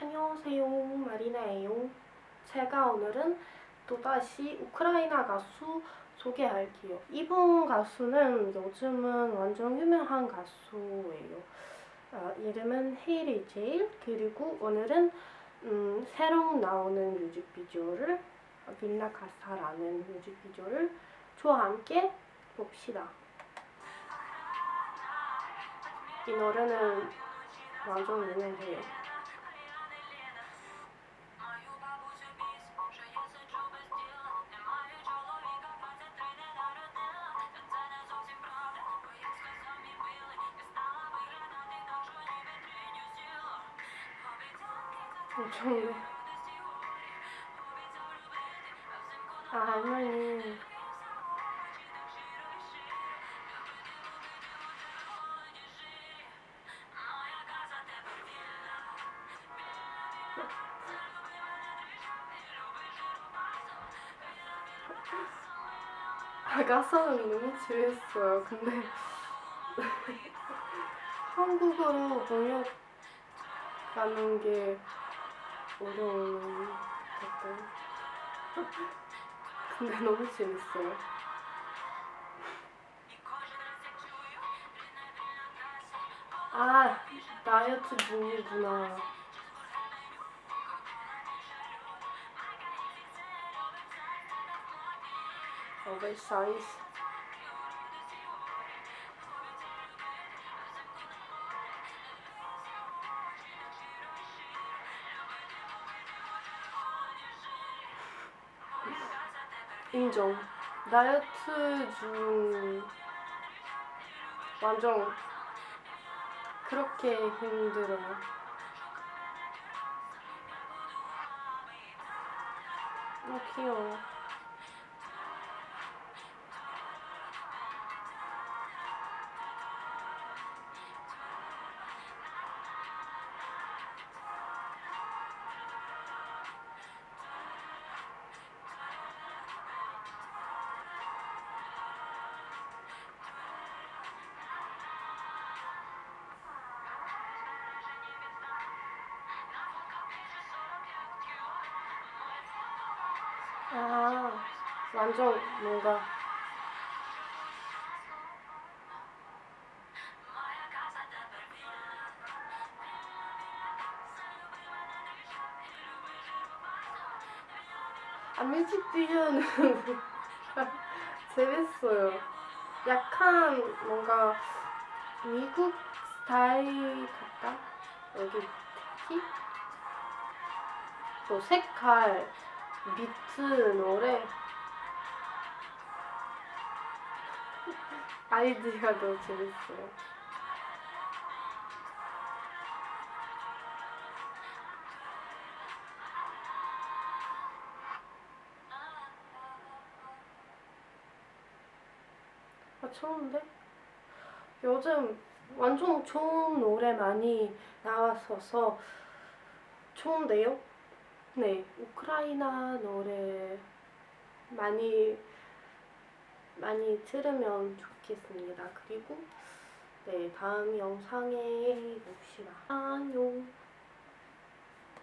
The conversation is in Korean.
안녕하세요. 마리나예요. 제가 오늘은 또다시 우크라이나 가수 소개할게요. 이분 가수는 요즘은 완전 유명한 가수예요. 아, 이름은 헤이리 제일. 그리고 오늘은 음, 새로 나오는 뮤직비디오를 빌라 가사라는 뮤직비디오를 저와 함께 봅시다. 이 노래는 완전 유명해요 엄청요 아, 할머니. 아가서는 너무 지루했어요. 근데 한국어로 번역하는 게 어려운 것 같아요. 근데 너무 재밌어요. 아, 다이어트 중이구나. 오버사 인정. 다이어트 중 완전 그렇게 힘들어요. 너무 귀여워. 아, 완전 뭔가 아, 뮤직비디오는 재밌어요. 약간 뭔가 미국 스타일 같다? 여기 특히 또 색깔, 비트, 노래 아이디어도 재밌어요. 아, 좋은데? 요즘 완전 좋은 노래 많이 나왔어서 좋은데요? 네, 우크라이나 노래 많이 많이 들으면 좋겠습니다. 그리고 네, 다음 영상에 봅시다. 안녕.